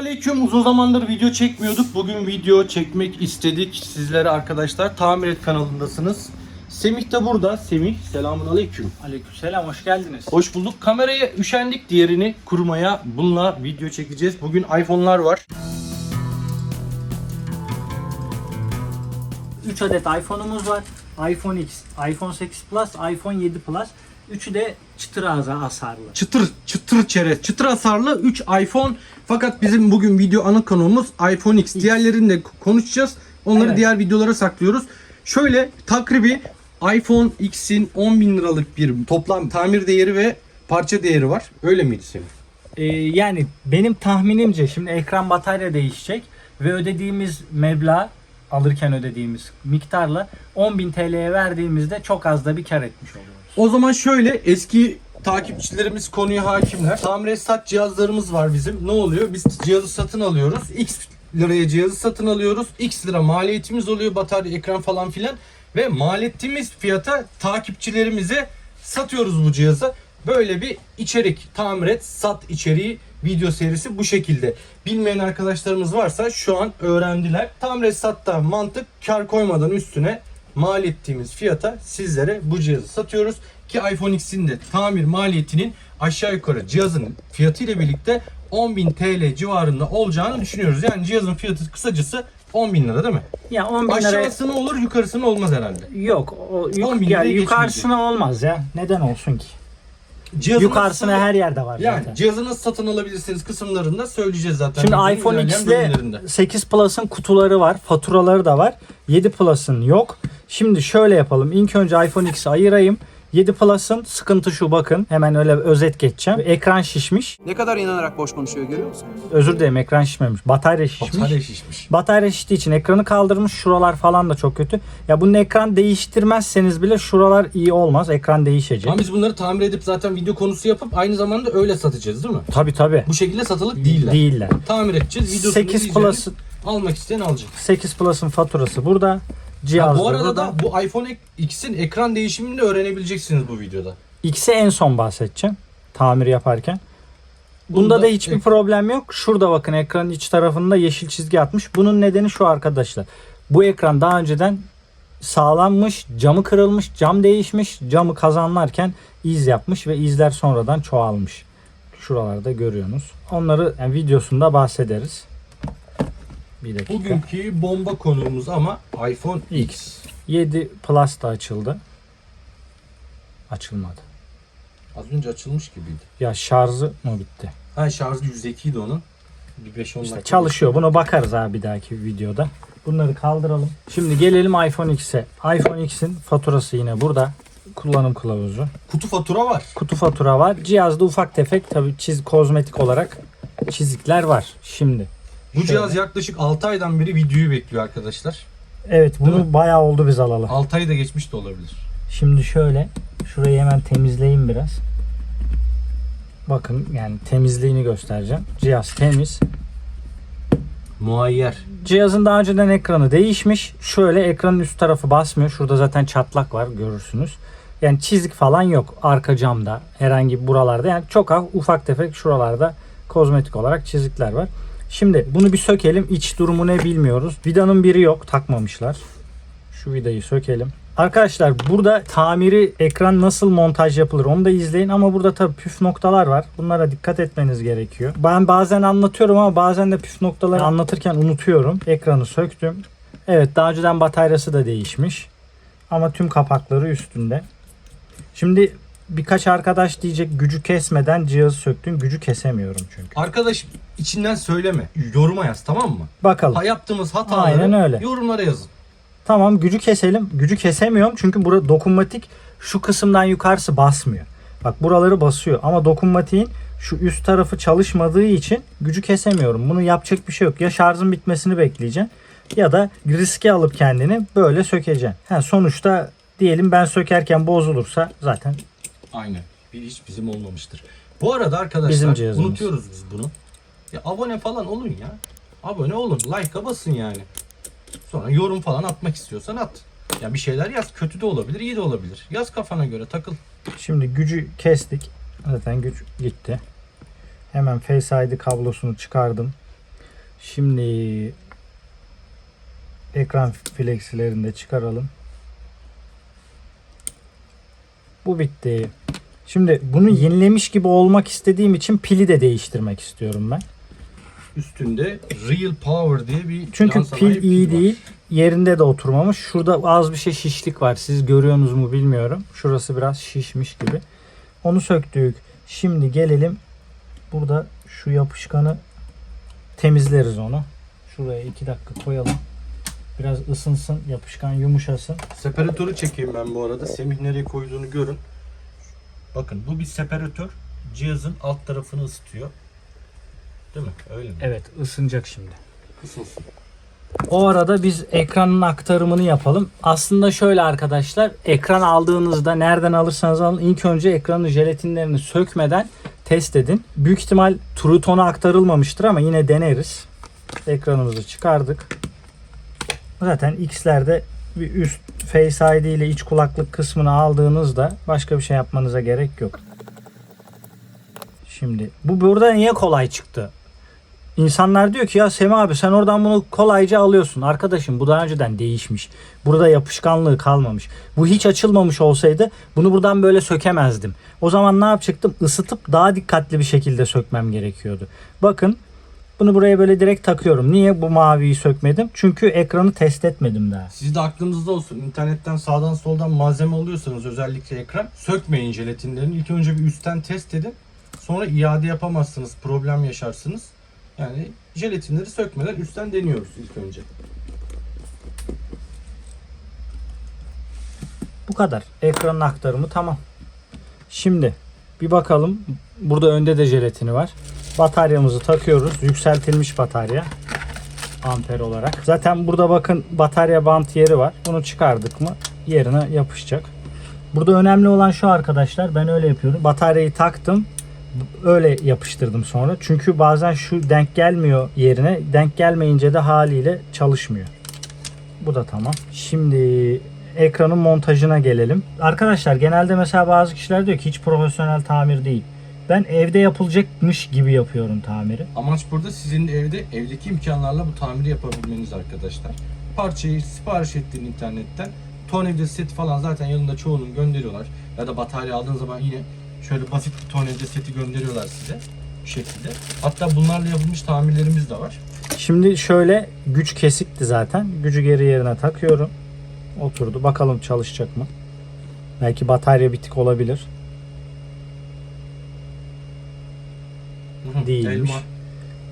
Aleyküm uzun zamandır video çekmiyorduk. Bugün video çekmek istedik sizlere arkadaşlar. Tamir et kanalındasınız. Semih de burada. Semih selamun aleyküm. Aleykümselam hoş geldiniz. Hoş bulduk. Kameraya üşendik diğerini kurmaya. Bununla video çekeceğiz. Bugün iPhone'lar var. 3 adet iPhone'umuz var. iPhone X, iPhone 8 Plus, iPhone 7 Plus. Üçü de çıtır ağza hasarlı. Çıtır çıtır çerez. Çıtır hasarlı 3 iPhone. Fakat bizim bugün video ana konuğumuz iPhone X. Diğerlerini de konuşacağız. Onları Evet. diğer videolara saklıyoruz. Şöyle takribi iPhone X'in 10 bin liralık bir toplam tamir değeri ve parça değeri var. Öyle miydi senin? Ee, yani benim tahminimce şimdi ekran batarya değişecek ve ödediğimiz meblağ alırken ödediğimiz miktarla 10.000 TL'ye verdiğimizde çok az da bir kar etmiş oluyoruz. O zaman şöyle eski takipçilerimiz konuya hakimler. Tamir et sat cihazlarımız var bizim. Ne oluyor? Biz cihazı satın alıyoruz. X liraya cihazı satın alıyoruz. X lira maliyetimiz oluyor. Batarya, ekran falan filan. Ve mal ettiğimiz fiyata takipçilerimize satıyoruz bu cihazı. Böyle bir içerik. Tamir et, sat içeriği video serisi bu şekilde. Bilmeyen arkadaşlarımız varsa şu an öğrendiler. Tamir et satta mantık kar koymadan üstüne mal ettiğimiz fiyata sizlere bu cihazı satıyoruz. Ki iPhone X'in de tamir maliyetinin aşağı yukarı cihazın fiyatı ile birlikte 10.000 TL civarında olacağını düşünüyoruz. Yani cihazın fiyatı kısacası 10.000 lira değil mi? Ya 10 bin lira Aşağısı ne olur yukarısı ne olmaz herhalde. yok. O, 10 yuk, bin ya, yukarısına olmaz ya. Neden olsun ki? Cihazı Yukarısına her yerde var yani zaten. cihazı nasıl satın alabilirsiniz kısımlarında söyleyeceğiz zaten. Şimdi videonun iPhone ilerleyen X'le bölümlerinde. 8 Plus'ın kutuları var, faturaları da var. 7 Plus'ın yok. Şimdi şöyle yapalım. İlk önce iPhone X'i ayırayım. 7 Plus'ın sıkıntı şu bakın. Hemen öyle özet geçeceğim. Ekran şişmiş. Ne kadar inanarak boş konuşuyor görüyor musun? Özür dilerim ekran şişmemiş. Batarya şişmiş. Batarya şişmiş. Batarya şiştiği için ekranı kaldırmış. Şuralar falan da çok kötü. Ya bunun ekran değiştirmezseniz bile şuralar iyi olmaz. Ekran değişecek. Ama biz bunları tamir edip zaten video konusu yapıp aynı zamanda öyle satacağız değil mi? Tabi tabi. Bu şekilde satılık değiller. Değiller. Tamir edeceğiz. Videosunu 8 izleyeceğiz. Plus Almak isteyen alacak. 8 Plus'ın faturası burada. Cihaz bu arada da bu iPhone X'in ekran değişimini de öğrenebileceksiniz bu videoda. X'e en son bahsedeceğim. Tamir yaparken. Bunda Bunda da hiçbir ek- problem yok. Şurada bakın ekranın iç tarafında yeşil çizgi atmış. Bunun nedeni şu arkadaşlar. Bu ekran daha önceden sağlanmış, camı kırılmış, cam değişmiş, camı kazanlarken iz yapmış ve izler sonradan çoğalmış. Şuralarda görüyorsunuz. Onları yani videosunda bahsederiz. Bir dakika. Bugünkü bomba konuğumuz ama iPhone X. 7 Plus da açıldı. Açılmadı. Az önce açılmış gibiydi. Ya şarjı mı bitti? Ha şarjı 102 idi onun. Bir 5-10 İşte dakika. çalışıyor. Buna bakarız abi bir dahaki videoda. Bunları kaldıralım. Şimdi gelelim iPhone X'e. iPhone X'in faturası yine burada. Kullanım kılavuzu. Kutu fatura var. Kutu fatura var. Cihazda ufak tefek tabii çiz kozmetik olarak çizikler var. Şimdi. Bu Şöyle. cihaz yaklaşık 6 aydan beri videoyu bekliyor arkadaşlar. Evet Değil bunu bayağı oldu biz alalı. 6 ay da geçmiş de olabilir. Şimdi şöyle şurayı hemen temizleyeyim biraz. Bakın yani temizliğini göstereceğim. Cihaz temiz. Muayyer. Cihazın daha önceden ekranı değişmiş. Şöyle ekranın üst tarafı basmıyor. Şurada zaten çatlak var görürsünüz. Yani çizik falan yok arka camda herhangi buralarda. Yani çok hafif ufak tefek şuralarda kozmetik olarak çizikler var. Şimdi bunu bir sökelim. İç durumu ne bilmiyoruz. Vidanın biri yok. Takmamışlar. Şu vidayı sökelim. Arkadaşlar burada tamiri ekran nasıl montaj yapılır onu da izleyin ama burada tabii püf noktalar var. Bunlara dikkat etmeniz gerekiyor. Ben bazen anlatıyorum ama bazen de püf noktaları anlatırken unutuyorum. Ekranı söktüm. Evet daha önceden bataryası da değişmiş. Ama tüm kapakları üstünde. Şimdi birkaç arkadaş diyecek gücü kesmeden cihazı söktün. Gücü kesemiyorum çünkü. Arkadaş içinden söyleme. Yoruma yaz tamam mı? Bakalım. Ha, yaptığımız hataları Aynen öyle. yorumlara yazın. Tamam gücü keselim. Gücü kesemiyorum çünkü burada dokunmatik şu kısımdan yukarısı basmıyor. Bak buraları basıyor ama dokunmatiğin şu üst tarafı çalışmadığı için gücü kesemiyorum. Bunu yapacak bir şey yok. Ya şarjın bitmesini bekleyeceksin ya da riske alıp kendini böyle sökeceksin. Ha, sonuçta diyelim ben sökerken bozulursa zaten Aynen. Bir hiç bizim olmamıştır. Bu arada arkadaşlar Bizim cihazımız. unutuyoruz biz bunu. Ya abone falan olun ya. Abone olun. Like'a basın yani. Sonra yorum falan atmak istiyorsan at. Ya bir şeyler yaz. Kötü de olabilir, iyi de olabilir. Yaz kafana göre takıl. Şimdi gücü kestik. Zaten güç gitti. Hemen Face ID kablosunu çıkardım. Şimdi ekran flexilerini de çıkaralım. Bu bitti. Şimdi bunu yenilemiş gibi olmak istediğim için pili de değiştirmek istiyorum ben. Üstünde Real Power diye bir Çünkü pil iyi var. değil. Yerinde de oturmamış. Şurada az bir şey şişlik var. Siz görüyorsunuz mu bilmiyorum. Şurası biraz şişmiş gibi. Onu söktük. Şimdi gelelim. Burada şu yapışkanı temizleriz onu. Şuraya 2 dakika koyalım. Biraz ısınsın. Yapışkan yumuşasın. Separatörü çekeyim ben bu arada. Semih nereye koyduğunu görün. Bakın bu bir separatör. Cihazın alt tarafını ısıtıyor. Değil mi? Öyle mi? Evet ısınacak şimdi. Isınsın. O arada biz ekranın aktarımını yapalım. Aslında şöyle arkadaşlar ekran aldığınızda nereden alırsanız alın ilk önce ekranın jelatinlerini sökmeden test edin. Büyük ihtimal True aktarılmamıştır ama yine deneriz. Ekranımızı çıkardık. Zaten X'lerde bir üst Face ID ile iç kulaklık kısmını aldığınızda başka bir şey yapmanıza gerek yok. Şimdi bu burada niye kolay çıktı? İnsanlar diyor ki ya Semi abi sen oradan bunu kolayca alıyorsun. Arkadaşım bu daha önceden değişmiş. Burada yapışkanlığı kalmamış. Bu hiç açılmamış olsaydı bunu buradan böyle sökemezdim. O zaman ne yapacaktım? Isıtıp daha dikkatli bir şekilde sökmem gerekiyordu. Bakın bunu buraya böyle direkt takıyorum. Niye bu maviyi sökmedim? Çünkü ekranı test etmedim daha. Siz de aklınızda olsun. İnternetten sağdan soldan malzeme alıyorsanız özellikle ekran sökmeyin jelatinlerini. İlk önce bir üstten test edin. Sonra iade yapamazsınız. Problem yaşarsınız. Yani jelatinleri sökmeden üstten deniyoruz ilk önce. Bu kadar. Ekranın aktarımı tamam. Şimdi bir bakalım. Burada önde de jelatini var. Bataryamızı takıyoruz. Yükseltilmiş batarya. Amper olarak. Zaten burada bakın batarya bant yeri var. Bunu çıkardık mı yerine yapışacak. Burada önemli olan şu arkadaşlar. Ben öyle yapıyorum. Bataryayı taktım. Öyle yapıştırdım sonra. Çünkü bazen şu denk gelmiyor yerine. Denk gelmeyince de haliyle çalışmıyor. Bu da tamam. Şimdi ekranın montajına gelelim. Arkadaşlar genelde mesela bazı kişiler diyor ki hiç profesyonel tamir değil. Ben evde yapılacakmış gibi yapıyorum tamiri. Amaç burada sizin de evde evdeki imkanlarla bu tamiri yapabilmeniz arkadaşlar. Parçayı sipariş ettiğin internetten tornavida seti falan zaten yanında çoğunun gönderiyorlar. Ya da batarya aldığın zaman yine şöyle basit bir tornavida seti gönderiyorlar size. Bu şekilde. Hatta bunlarla yapılmış tamirlerimiz de var. Şimdi şöyle güç kesikti zaten. Gücü geri yerine takıyorum. Oturdu. Bakalım çalışacak mı? Belki batarya bitik olabilir. Değilmiş. Elma.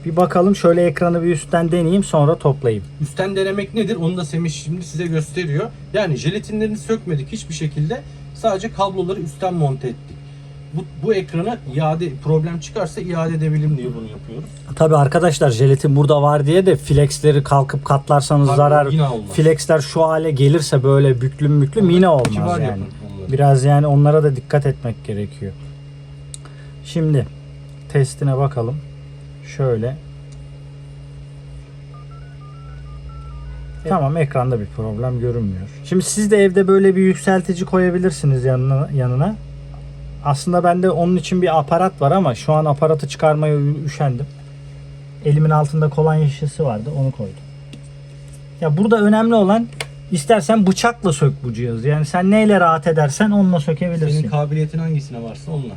Bir bakalım şöyle ekranı bir üstten deneyeyim sonra toplayayım. Üstten denemek nedir? Onu da Semih şimdi size gösteriyor. Yani jelatinlerini sökmedik hiçbir şekilde. Sadece kabloları üstten monte ettik. Bu, bu ekranı iade problem çıkarsa iade edebilirim diye bunu yapıyoruz. Tabi arkadaşlar jelatin burada var diye de flexleri kalkıp katlarsanız Tabii zarar. yine olmaz. Flexler şu hale gelirse böyle büklüm büklüm yine olmaz Kibar yani. yapın onları. Biraz yani onlara da dikkat etmek gerekiyor. Şimdi testine bakalım. Şöyle. Tamam ekranda bir problem görünmüyor. Şimdi siz de evde böyle bir yükseltici koyabilirsiniz yanına. yanına. Aslında bende onun için bir aparat var ama şu an aparatı çıkarmaya üşendim. Elimin altında kolonya şişesi vardı onu koydum. Ya burada önemli olan istersen bıçakla sök bu cihazı. Yani sen neyle rahat edersen onunla sökebilirsin. Senin kabiliyetin hangisine varsa onunla.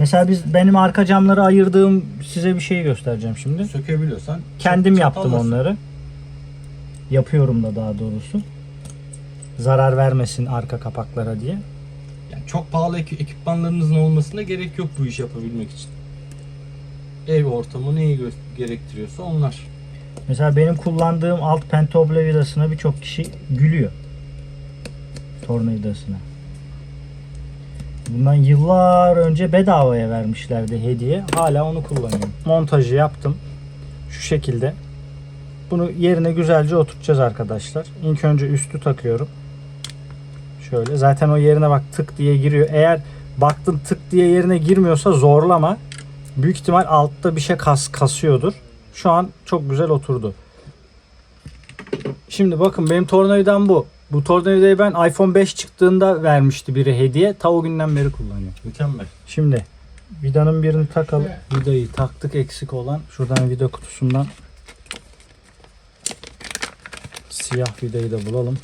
Mesela biz benim arka camları ayırdığım size bir şey göstereceğim şimdi. Sökebiliyorsan. Kendim yaptım çatallasın. onları. Yapıyorum da daha doğrusu. Zarar vermesin arka kapaklara diye. Yani çok pahalı ek- ekipmanlarınızın olmasına gerek yok bu iş yapabilmek için. Ev ortamı neyi gerektiriyorsa onlar. Mesela benim kullandığım alt pentoble vidasına birçok kişi gülüyor. Tornavidasına. Bundan yıllar önce bedavaya vermişlerdi hediye. Hala onu kullanıyorum. Montajı yaptım. Şu şekilde. Bunu yerine güzelce oturtacağız arkadaşlar. İlk önce üstü takıyorum. Şöyle. Zaten o yerine bak tık diye giriyor. Eğer baktın tık diye yerine girmiyorsa zorlama. Büyük ihtimal altta bir şey kas kasıyordur. Şu an çok güzel oturdu. Şimdi bakın benim tornavidam bu. Bu tornavidayı ben iPhone 5 çıktığında vermişti biri hediye. Ta o günden beri kullanıyorum. Mükemmel. Şimdi vidanın birini takalım. Vidayı taktık eksik olan. Şuradan vida kutusundan Siyah vidayı da bulalım.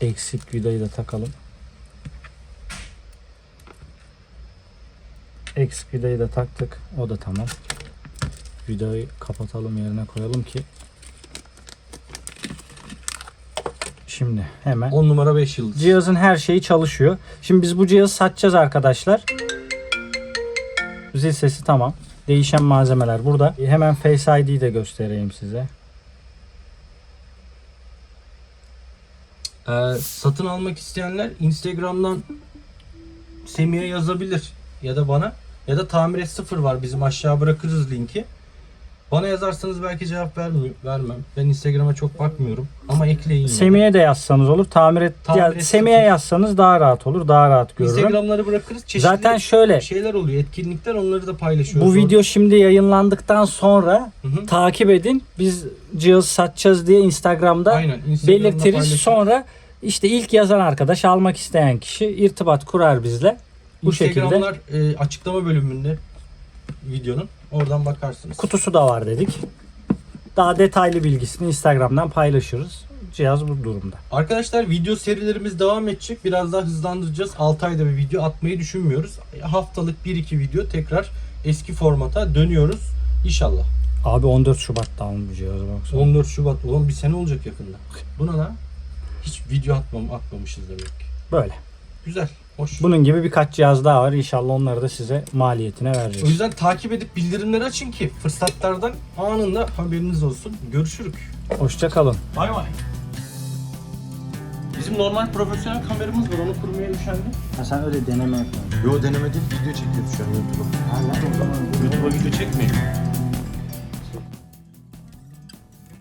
Eksik vidayı da takalım. Eksik vidayı da taktık. O da tamam. Vidayı kapatalım yerine koyalım ki. Şimdi hemen 10 numara 5 yıldız. Cihazın her şeyi çalışıyor. Şimdi biz bu cihazı satacağız arkadaşlar. Zil sesi tamam. Değişen malzemeler burada. Hemen Face ID'yi de göstereyim size. Ee, satın almak isteyenler Instagram'dan Semih'e yazabilir ya da bana ya da tamir et sıfır var bizim aşağı bırakırız linki. Bana yazarsanız belki cevap vermi- vermem. Ben Instagram'a çok bakmıyorum ama ekleyin. Semih'e de yazsanız olur. Tamir et. Tamir ya, Semih'e yazsanız daha rahat olur. Daha rahat görürüm. Instagram'ları bırakırız. Çeşitli Zaten şöyle şeyler oluyor. Etkinlikler onları da paylaşıyoruz. bu video şimdi yayınlandıktan sonra Hı hı. takip edin. Biz cihazı satacağız diye Instagram'da Aynen. Instagram'da belirtiriz. paylaşırız. Sonra işte ilk yazan arkadaş almak isteyen kişi irtibat kurar bizle. Bu şekilde Instagram'lar e, açıklama bölümünde videonun. Oradan bakarsınız. kutusu da var dedik. Daha detaylı bilgisini Instagram'dan paylaşırız. Cihaz bu durumda. Arkadaşlar video serilerimiz devam edecek. Biraz daha hızlandıracağız. 6 ayda bir video atmayı düşünmüyoruz. Haftalık 1-2 video tekrar eski formata dönüyoruz. İnşallah. Abi 14 Şubat'ta bu cihazı baksana. 14 Şubat. Ulan bir sene olacak yakında. Bu ne lan? Hiç video atmam, atmamışız demek. Böyle. Güzel. Hoş. Bunun gibi birkaç cihaz daha var. İnşallah onları da size maliyetine O vereceğiz. yüzden takip edip bildirimleri açın ki fırsatlardan anında haberiniz olsun. Görüşürük. Hoşça kalın. Bay bay. Bizim normal profesyonel kameramız var. Onu kurmaya üşendim. Ha sen öyle deneme yapıyorsun. Yo deneme değil video çekiyoruz şu an YouTube'a. YouTube'a video çekmeyin.